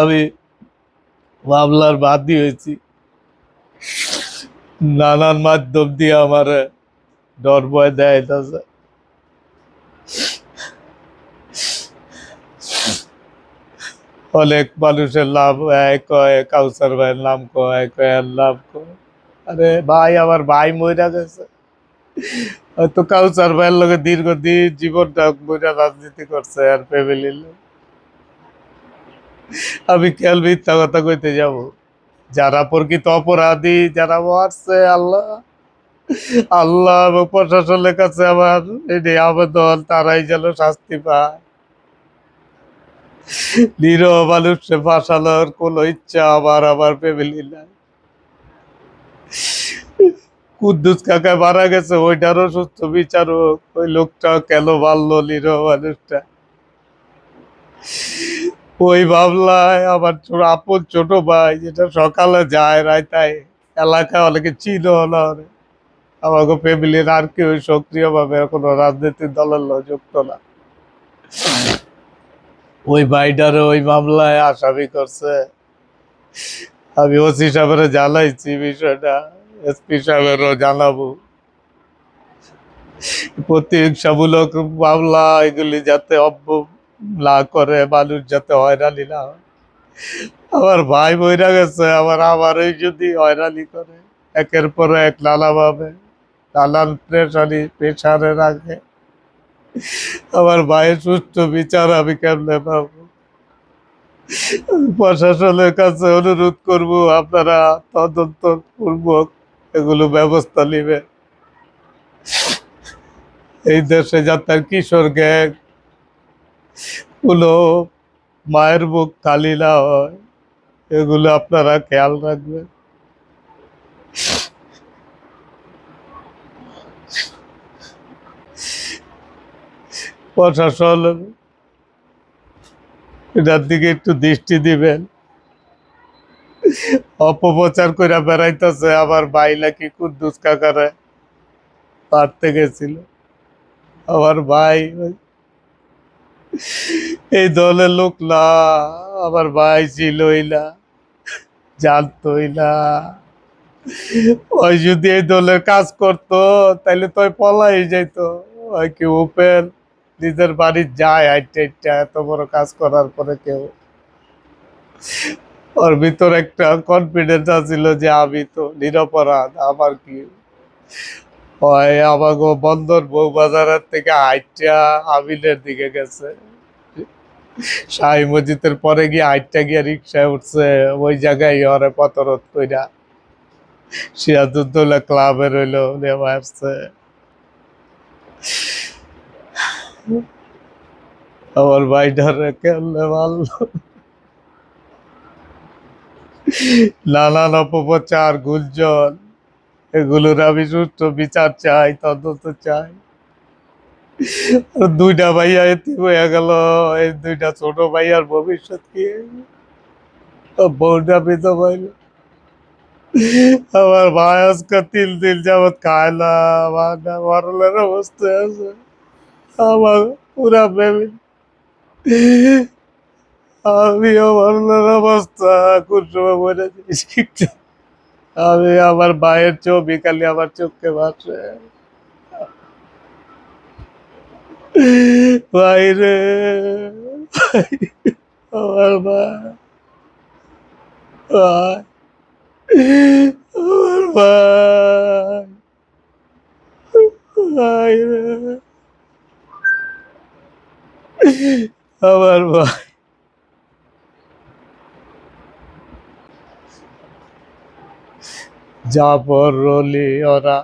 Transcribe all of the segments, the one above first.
আমি মামলার বাদী হয়েছি। নানান মাধ্যম দিয়ে আমার ডর ভয় দেয় তাছে অনেক মানুষের লাভ হয় কয়, কাউসার ভাইয়ের নাম কয় কয় এর নাম কয়। আরে ভাই, আমার ভাই মইরা গেছে। হয়তো কাউসার ভাইয়ের লগে দীর্ঘদিন জীবনটা মইরা রাজনীতি করছে আর ফ্যামিলির লোক আমি খেয়াল মিথ্যা কথা কইতে যাব। যারা প্রকৃত অপরাধী, যারা মারছে, আল্লাহ। আল্লাহ এবং প্রশাসনের কাছে আমার এটি আবেদন, তারাই যেন শাস্তি পায়। নিরহ মানুষে ফাঁসানোর কোনো ইচ্ছা আমার আমার ফ্যামিলি নাই। কুদ্দুস কাকা মারা গেছে, ওইটারও সুস্থ বিচারক। ওই লোকটা কেন মারলো নিরহ মানুষটা? ওই মামলায় আমার ছোট আপন ছোট ভাই, যেটা সকালে যায় রায়তায় এলাকায় অনেকে চিন না আমাকে ফ্যামিলির আর কেউ সক্রিয়ভাবে কোনো রাজনৈতিক দলের যুক্ত না। ওই ভাইটারে ওই মামলায় আসামি করছে। আমি ওসি সাহেবের জানাইছি বিষয়টা, এসপি সাহেবেরও জানাব। প্রতিহিংসামূলক মামলা, এগুলি যাতে অব্য না করে মানুষ যাতে হয়রানি না হয়। আমার ভাই বইরা গেছে, আমার আমারই যদি হয়রানি করে, একের পর এক নানাভাবে নানান প্রেশারি প্রেশারে রাখে। আমার ভাইয়ের সুস্থ বিচার আমি কেমনে পাবো? প্রশাসনের কাছে অনুরোধ করব, আপনারা তদন্ত পূর্বক এগুলো ব্যবস্থা নেবে এই দেশে যাতে কিশোর গ্যাং কোনো মায়ের বুক খালি না হয়, এগুলো আপনারা খেয়াল রাখবেন। প্রশাসন, এটার দিকে একটু দৃষ্টি দিবেন। অপপ্রচার করে বেড়াইতেছে আমার ভাই নাকি কুদ্দুস কাকারে পারতে গেছিল। আমার ভাই এই দলের লোক না, আমার ভাই ছিলই না জানতই না। ওই যদি এই দলের কাজ করতো তাহলে তো পলাই যাইতো। ওই কি ওপেন নিজের বাড়ি যায় হাইটে হাইটে, এত বড় কাজ করার পরে কেউ। ওর ভিতর একটা কনফিডেন্স আছিল যে আমি তো নিরপরাধ, আমার কি? হয় আমাকে বন্দর বউবাজারের থেকে হাইটটা আমিনের দিকে গেছে। শাহী মসজিদের পরে গিয়ে হাইটটা গিয়ে রিক্সায় উঠছে, ওই জায়গায় ওরে পতরত কইরা। সিরাজুদ্দৌলা ক্লাবের হইল নেওয়া আসছে। আমার ভাই ভাইটারে কেমনে মারলো? নানান অপপ্রচার, গুঞ্জন। এগুলোর আমি সুষ্ঠু বিচার চাই, তদন্ত চাই। দুইটা ভাইয়া এতে হয়ে গেল, এই দুইটা ছোট ভাইয়ার ভবিষ্যৎ কি? বউটা পেতে পাইল আমার ভাই আজকে তিল তিল যাবৎ খায় না, আমার মরলের অবস্থায় আছে। আমার পুরা ফ্যামিলি আমিও মরলের অবস্থা, কোন সময় আমি আমার ভাইয়ের ছবি খালি আমার চোখকে ভাসে বাইরে আমার ভাই ভাই আমার ভাই বাইরে আমার ভাই জাফর রলি ওরা।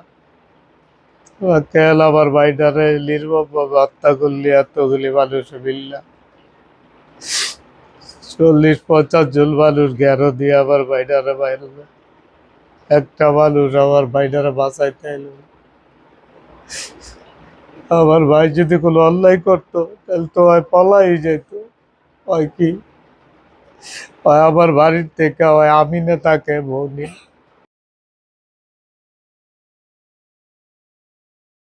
আমার ভাইটারে নির্মমভাবে হত্যা করলি এতগুলি মানুষ চল্লিশ পঞ্চাশ জন মানুষ দিয়ে আমার ভাইটারে বাইরে একটা মানুষ আমার ভাইটারে বাঁচাইতে এলো। আমার ভাই যদি কোনো অন্যায় করতো, তাহলে তো হয় পলাই যেত। হয় কি? আমার বাড়ির থেকে হয় আমিনে তাকে বউ নিয়ে